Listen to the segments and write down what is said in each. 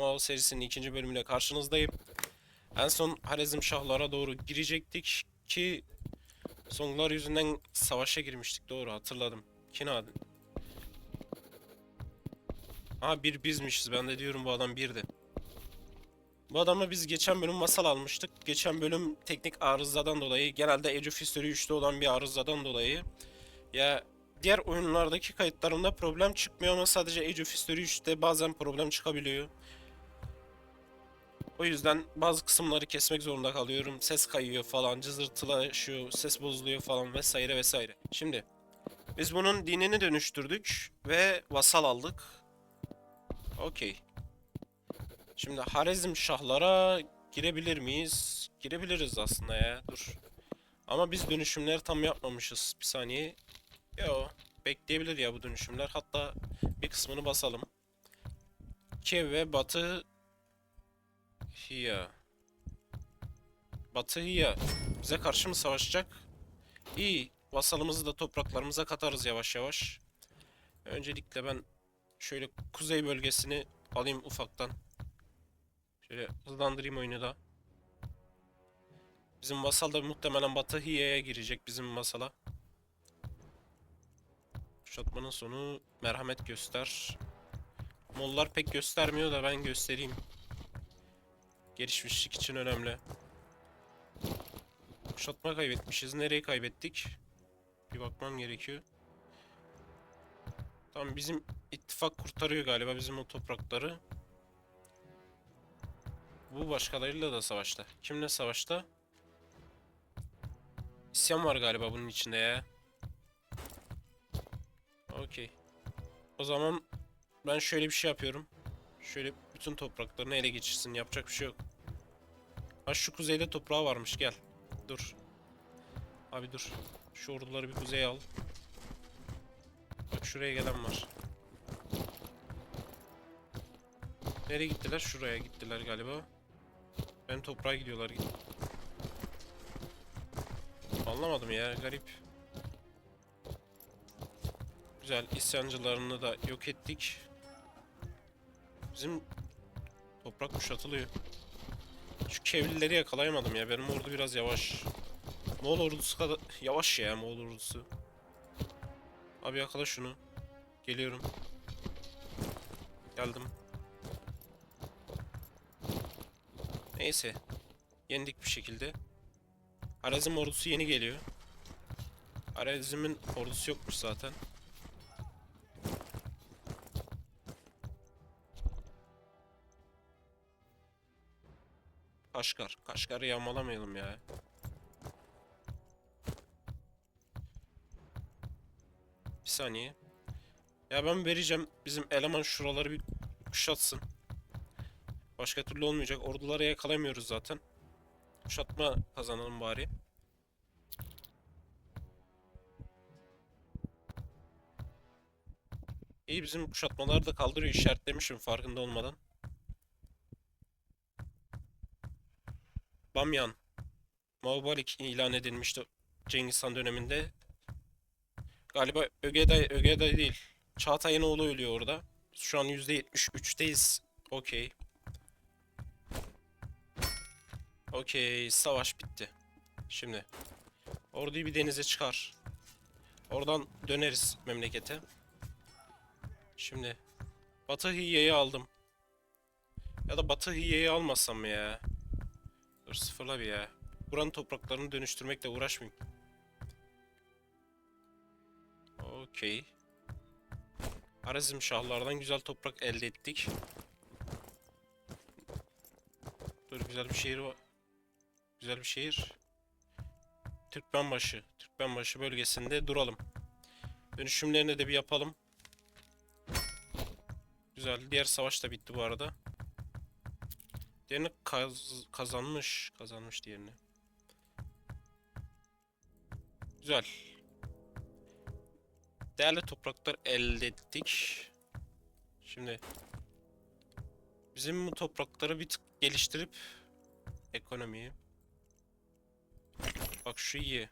Moğol serisinin ikinci bölümüyle karşınızdayım. En son Harezm Şahlara doğru girecektik ki Songlar yüzünden savaşa girmiştik doğru hatırladım. Kinadin. Ha bir bizmişiz ben de diyorum bu adam birdi. Bu adamla biz geçen bölüm masal almıştık. Geçen bölüm teknik arızadan dolayı genelde Age of History 3'te olan bir arızadan dolayı ya diğer oyunlardaki kayıtlarımda problem çıkmıyor ama sadece Age of History 3'te bazen problem çıkabiliyor. O yüzden bazı kısımları kesmek zorunda kalıyorum. Ses kayıyor falan, cızırtılaşıyor, ses bozuluyor falan vesaire vesaire. Şimdi biz bunun dinini dönüştürdük ve vasal aldık. Okey. Şimdi Harezm Şahlara girebilir miyiz? Girebiliriz aslında ya. Dur. Ama biz dönüşümleri tam yapmamışız. Bir saniye. Yo. Bekleyebilir ya bu dönüşümler. Hatta bir kısmını basalım. Kiev ve Batı Hiya. Batı Hiya. Bize karşı mı savaşacak? İyi. Vasalımızı da topraklarımıza katarız yavaş yavaş. Öncelikle ben şöyle kuzey bölgesini alayım ufaktan. Şöyle hızlandırayım oyunu da. Bizim vasal da muhtemelen Batı Hiya'ya girecek bizim masala. Kuşatmanın sonu merhamet göster. Mollar pek göstermiyor da ben göstereyim. Gelişmişlik için önemli. Kuşatma kaybetmişiz. Nereyi kaybettik? Bir bakmam gerekiyor. Tamam bizim ittifak kurtarıyor galiba bizim o toprakları. Bu başkalarıyla da savaşta. Kimle savaşta? İsyan var galiba bunun içinde ya. Okey. O zaman ben şöyle bir şey yapıyorum. Şöyle bütün topraklarını ele geçirsin. Yapacak bir şey yok. Ha şu kuzeyde toprağı varmış. Gel. Dur. Abi dur. Şu orduları bir kuzeye al. Bak şuraya gelen var. Nereye gittiler? Şuraya gittiler galiba. Benim toprağa gidiyorlar. Anlamadım ya. Garip. Güzel. isyancılarını da yok ettik. Bizim toprak kuşatılıyor. Şu kevlileri yakalayamadım ya. Benim ordu biraz yavaş. Moğol ordusu kadar yavaş ya Moğol ordusu. Abi yakala şunu. Geliyorum. Geldim. Neyse. Yendik bir şekilde. Arazim ordusu yeni geliyor. Arazim'in ordusu yokmuş zaten. Kaşgar. Kaşgar'ı yağmalamayalım ya. Bir saniye. Ya ben vereceğim. Bizim eleman şuraları bir kuşatsın. Başka türlü olmayacak. Orduları yakalamıyoruz zaten. Kuşatma kazanalım bari. İyi bizim kuşatmalar da kaldırıyor. işaretlemişim farkında olmadan. Bamyan. Maubalik ilan edilmişti Cengiz Han döneminde. Galiba Ögeday, Ögeday değil. Çağatay'ın oğlu ölüyor orada. Şu an %73'teyiz. Okey. Okey, savaş bitti. Şimdi orduyu bir denize çıkar. Oradan döneriz memlekete. Şimdi Batı Hiye'yi aldım. Ya da Batı Hiye'yi almasam ya? Dur sıfırla bir ya. Buranın topraklarını dönüştürmekle uğraşmayayım. Okey. Arazim şahlardan güzel toprak elde ettik. Dur güzel bir şehir var. Güzel bir şehir. Türkmenbaşı. Türkmenbaşı bölgesinde duralım. Dönüşümlerini de bir yapalım. Güzel. Diğer savaş da bitti bu arada. Diğerini kaz kazanmış. Kazanmış diğerini. Güzel. Değerli topraklar elde ettik. Şimdi bizim bu toprakları bir tık geliştirip ekonomiyi Bak şu iyi.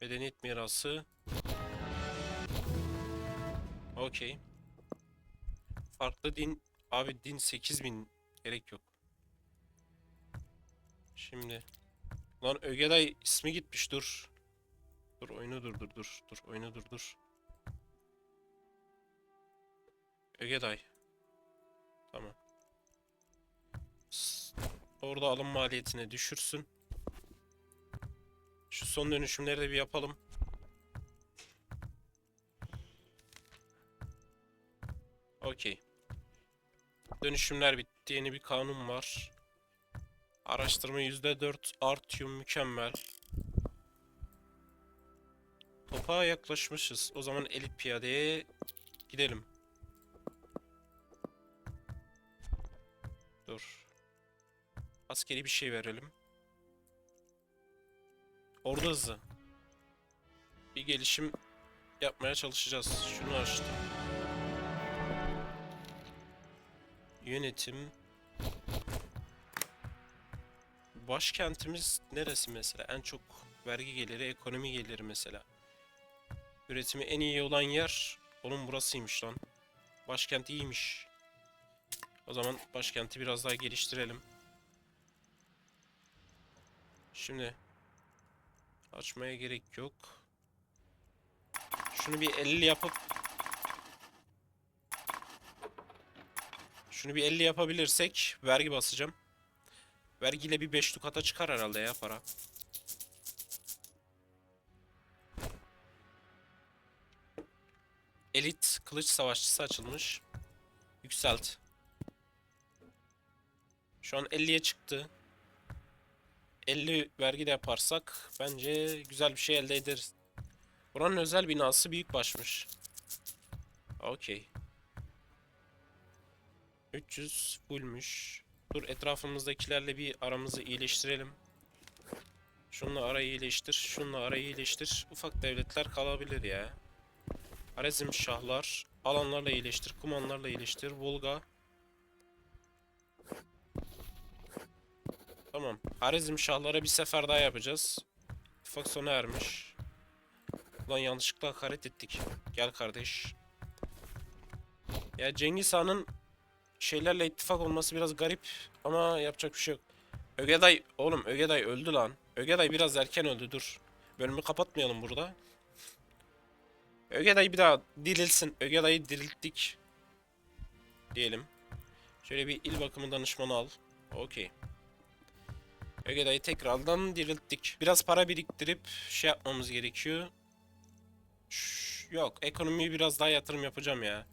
Medeniyet mirası. Okey. Farklı din Abi din 8000 gerek yok. Şimdi. Lan Ögeday ismi gitmiş dur. Dur oyunu durdur dur. Dur oyunu durdur. Ögeday. Tamam. Orada alım maliyetini düşürsün. Şu son dönüşümleri de bir yapalım. Okey. Dönüşümler bitti. Yeni bir kanun var. Araştırma %4 Artium mükemmel. Topa yaklaşmışız. O zaman elit piyadeye gidelim. Dur. Askeri bir şey verelim. Ordu hızı. Bir gelişim yapmaya çalışacağız. Şunu açtım. Yönetim. Başkentimiz neresi mesela? En çok vergi geliri, ekonomi geliri mesela. Üretimi en iyi olan yer onun burasıymış lan. Başkent iyiymiş. O zaman başkenti biraz daha geliştirelim. Şimdi açmaya gerek yok. Şunu bir 50 yapıp Şunu bir 50 yapabilirsek vergi basacağım. Vergiyle bir 5 dukata çıkar herhalde ya para. Elit kılıç savaşçısı açılmış. Yükselt. Şu an 50'ye çıktı. 50 vergi de yaparsak bence güzel bir şey elde ederiz. Buranın özel binası büyük başmış. Okey. 300 fullmüş. Dur etrafımızdakilerle bir aramızı iyileştirelim. Şununla arayı iyileştir. Şununla arayı iyileştir. Ufak devletler kalabilir ya. Arezim şahlar. Alanlarla iyileştir. Kumanlarla iyileştir. Volga. Tamam. Harizm şahlara bir sefer daha yapacağız. İttifak sona ermiş. Ulan yanlışlıkla hakaret ettik. Gel kardeş. Ya Cengiz Han'ın şeylerle ittifak olması biraz garip ama yapacak bir şey yok. Ögeday, oğlum Ögeday öldü lan. Ögeday biraz erken öldü dur. Bölümü kapatmayalım burada. Ögeday bir daha dirilsin. Ögeday'ı dirilttik. Diyelim. Şöyle bir il bakımı danışmanı al. Okey. Ögeday'ı tekrardan dirilttik. Biraz para biriktirip şey yapmamız gerekiyor. Şş, yok ekonomiyi biraz daha yatırım yapacağım ya.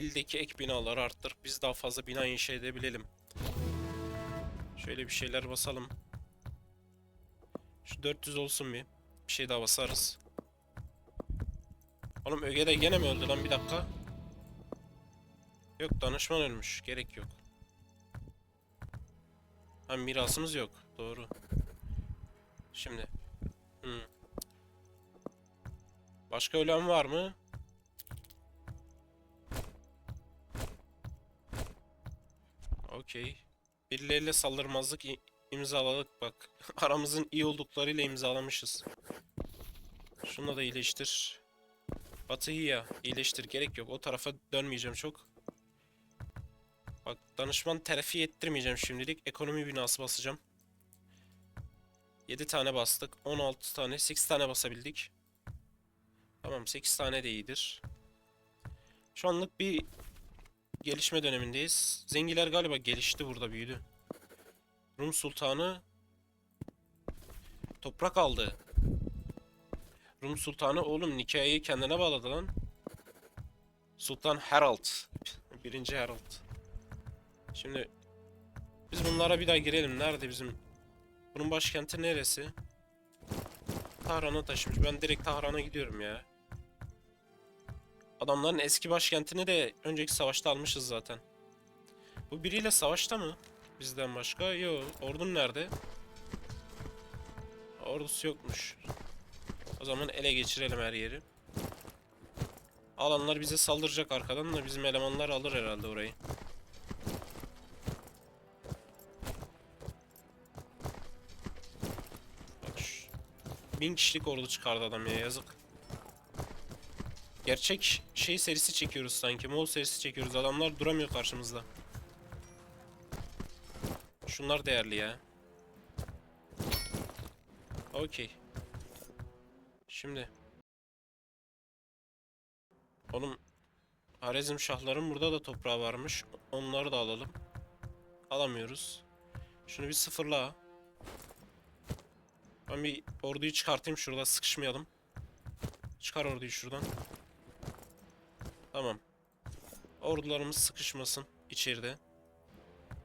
İldeki ek binaları arttır. Biz daha fazla bina inşa edebilelim. Şöyle bir şeyler basalım. Şu 400 olsun bir. Bir şey daha basarız. Oğlum Öge'de gene mi öldü lan bir dakika? Yok danışman ölmüş. Gerek yok. Ha mirasımız yok. Doğru. Şimdi. Hmm. Başka ölen var mı? Okey. Birileriyle saldırmazlık imzaladık bak. Aramızın iyi olduklarıyla imzalamışız. Şunu da iyileştir. Batı'yı ya iyileştir gerek yok. O tarafa dönmeyeceğim çok. Bak danışman terfi ettirmeyeceğim şimdilik. Ekonomi binası basacağım. 7 tane bastık. 16 tane, 8 tane basabildik. Tamam 8 tane de iyidir. Şu anlık bir gelişme dönemindeyiz. Zengiler galiba gelişti burada büyüdü. Rum Sultanı toprak aldı. Rum Sultanı oğlum nikahı kendine bağladı lan. Sultan Harald. Birinci Harald. Şimdi biz bunlara bir daha girelim. Nerede bizim? Bunun başkenti neresi? Tahran'a taşımış. Ben direkt Tahran'a gidiyorum ya. Adamların eski başkentini de önceki savaşta almışız zaten. Bu biriyle savaşta mı? Bizden başka? Yo. Ordun nerede? Ordusu yokmuş. O zaman ele geçirelim her yeri. Alanlar bize saldıracak arkadan da bizim elemanlar alır herhalde orayı. Bin kişilik ordu çıkardı adam ya yazık. Gerçek şey serisi çekiyoruz sanki. Mol serisi çekiyoruz. Adamlar duramıyor karşımızda. Şunlar değerli ya. Okey. Şimdi. Oğlum Harezm Şahların burada da toprağı varmış. Onları da alalım. Alamıyoruz. Şunu bir sıfırla. Ben bir orduyu çıkartayım şurada sıkışmayalım. Çıkar orduyu şuradan. Tamam. Ordularımız sıkışmasın içeride.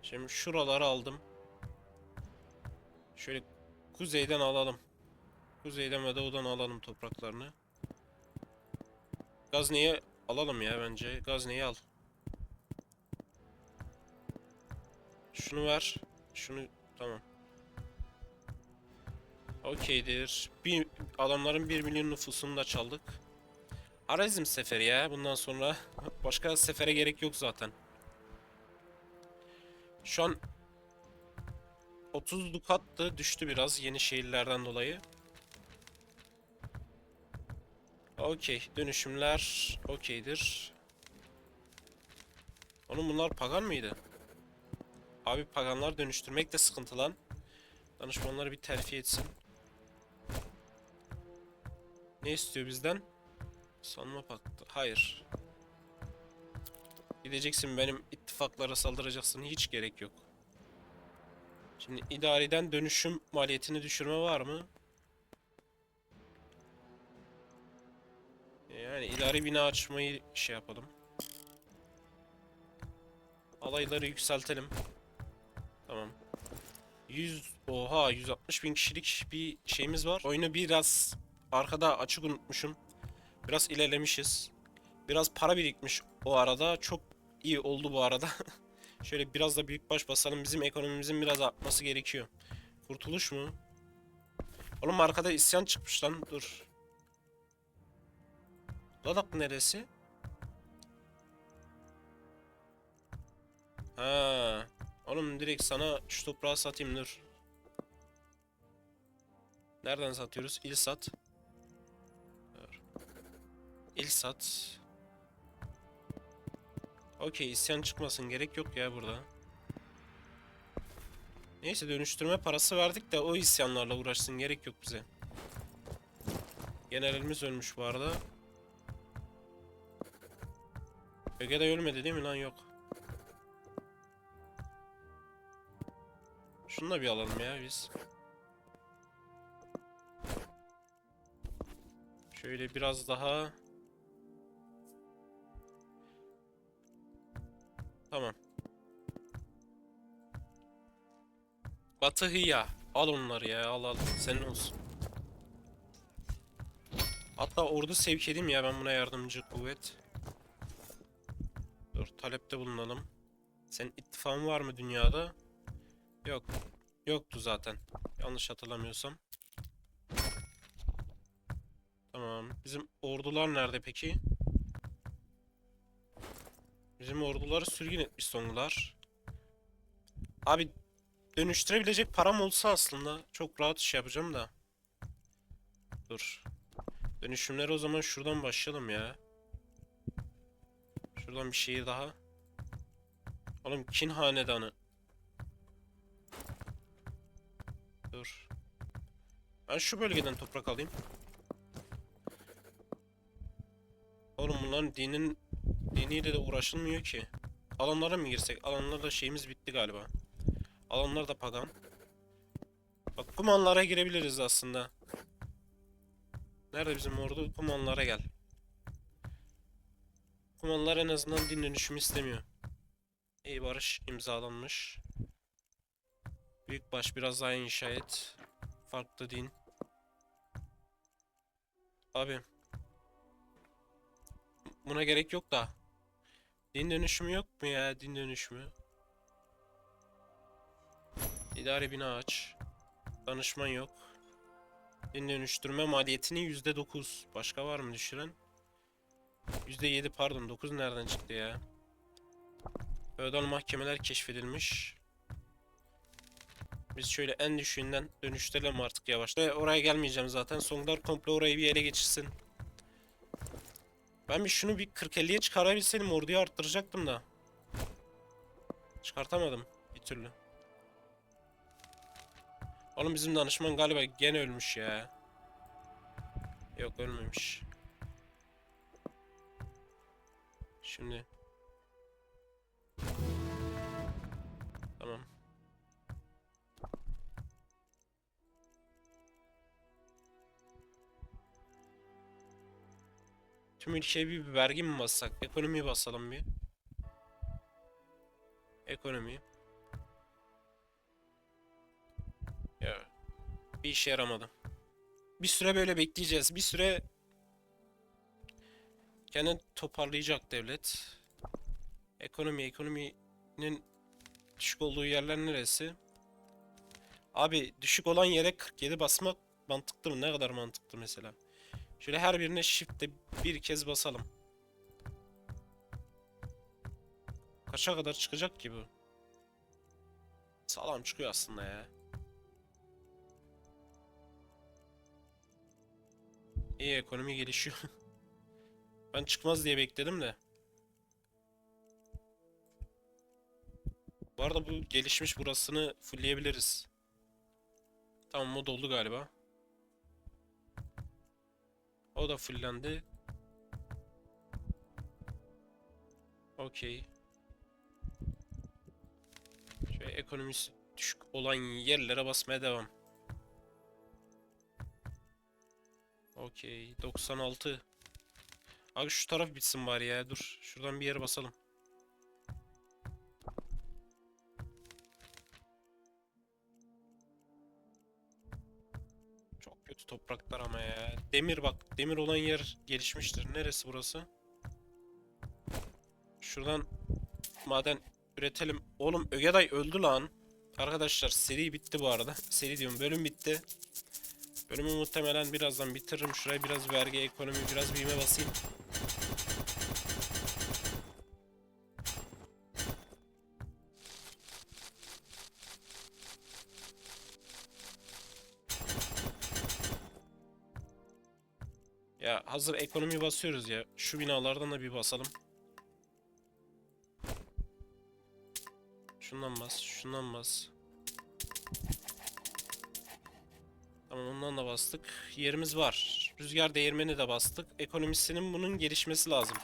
Şimdi şuraları aldım. Şöyle kuzeyden alalım. Kuzeyden ve doğudan alalım topraklarını. Gazne'yi alalım ya bence. Gazne'yi al. Şunu ver. Şunu tamam. Okeydir. Bir adamların 1 milyon nüfusunu da çaldık. Arazim seferi ya bundan sonra. Başka sefere gerek yok zaten. Şu an 30 dukattı düştü biraz yeni şehirlerden dolayı. Okey dönüşümler okeydir. Onun bunlar pagan mıydı? Abi paganlar dönüştürmek de sıkıntı lan. Danışmanları bir terfi etsin. Ne istiyor bizden? Sanma paktı. Hayır. Gideceksin benim ittifaklara saldıracaksın. Hiç gerek yok. Şimdi idareden dönüşüm maliyetini düşürme var mı? Yani idari bina açmayı şey yapalım. Alayları yükseltelim. Tamam. 100 oha 160 bin kişilik bir şeyimiz var. Oyunu biraz arkada açık unutmuşum. Biraz ilerlemişiz. Biraz para birikmiş o arada. Çok iyi oldu bu arada. Şöyle biraz da büyük baş basalım. Bizim ekonomimizin biraz artması gerekiyor. Kurtuluş mu? Oğlum arkada isyan çıkmış lan. Dur. Ladak neresi? Ha. Oğlum direkt sana şu toprağı satayım dur. Nereden satıyoruz? İlsat. Dur. İlsat. Okey isyan çıkmasın gerek yok ya burada. Neyse dönüştürme parası verdik de o isyanlarla uğraşsın gerek yok bize. Generalimiz ölmüş bu arada. Öge de ölmedi değil mi lan yok. Şunu da bir alalım ya biz. Şöyle biraz daha. Tamam. Batı Hıya. Al onları ya al al. Senin olsun. Hatta ordu sevk edeyim ya ben buna yardımcı kuvvet. Dur talepte bulunalım. Senin ittifakın var mı dünyada? Yok. Yoktu zaten. Yanlış hatırlamıyorsam. Tamam. Bizim ordular nerede peki? Bizim orduları sürgün etmiş songular. Abi dönüştürebilecek param olsa aslında çok rahat iş yapacağım da. Dur. Dönüşümleri o zaman şuradan başlayalım ya. Şuradan bir şehir daha. Oğlum Kin Hanedanı. Dur. Ben şu bölgeden toprak alayım. Oğlum bunların dinin diniyle de uğraşılmıyor ki. Alanlara mı girsek? Alanlarda şeyimiz bitti galiba. Alanlar da pagan. Bak kumanlara girebiliriz aslında. Nerede bizim ordu? Kumanlara gel. Kumanlar en azından din dönüşümü istemiyor. İyi barış imzalanmış. Büyükbaş biraz daha inşa et. Farklı din. Abi. Buna gerek yok da. Din dönüşümü yok mu ya? Din dönüşümü. İdari bina aç. Danışman yok. Din dönüştürme maliyetini %9. Başka var mı düşüren? %7 pardon 9 nereden çıktı ya? Feodal mahkemeler keşfedilmiş. Biz şöyle en düşüğünden dönüştürelim artık yavaş. Ve oraya gelmeyeceğim zaten. Songlar komple orayı bir ele geçirsin. Ben bir şunu bir 40-50'ye çıkarabilseydim orduyu arttıracaktım da. Çıkartamadım bir türlü. Oğlum bizim danışman galiba gene ölmüş ya. Yok ölmemiş. Şimdi. Tüm ülkeye bir vergi mi bassak? Ekonomiyi basalım bir. Ekonomi. Ya bir işe yaramadı. Bir süre böyle bekleyeceğiz. Bir süre kendini toparlayacak devlet. Ekonomi, ekonominin düşük olduğu yerler neresi? Abi düşük olan yere 47 basmak mantıklı mı? Ne kadar mantıklı mesela? Şöyle her birine shift'te bir kez basalım. Kaça kadar çıkacak ki bu? Sağlam çıkıyor aslında ya. İyi ekonomi gelişiyor. ben çıkmaz diye bekledim de. Bu arada bu gelişmiş burasını fullleyebiliriz. Tamam o doldu galiba. O da fullendi. Okey. Şöyle ekonomisi düşük olan yerlere basmaya devam. Okey. 96. Abi şu taraf bitsin bari ya. Dur. Şuradan bir yere basalım. Çok kötü topraklar ama. Demir bak. Demir olan yer gelişmiştir. Neresi burası? Şuradan maden üretelim. Oğlum Ögeday öldü lan. Arkadaşlar seri bitti bu arada. Seri diyorum bölüm bitti. Bölümü muhtemelen birazdan bitiririm. Şuraya biraz vergi, ekonomi, biraz büyüme basayım. Hazır ekonomi basıyoruz ya. Şu binalardan da bir basalım. Şundan bas, şundan bas. Tamam ondan da bastık. Yerimiz var. Rüzgar değirmeni de bastık. Ekonomisinin bunun gelişmesi lazım.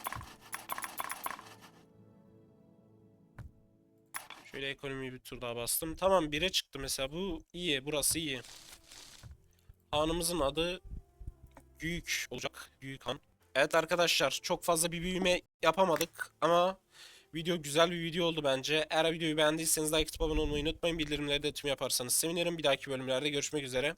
Şöyle ekonomiyi bir tur daha bastım. Tamam 1'e çıktı mesela. Bu iyi. Burası iyi. Hanımızın adı Büyük olacak. Büyük Han. Evet arkadaşlar çok fazla bir büyüme yapamadık ama video güzel bir video oldu bence. Eğer videoyu beğendiyseniz like olmayı unutmayın. Bildirimleri de tüm yaparsanız sevinirim. Bir dahaki bölümlerde görüşmek üzere.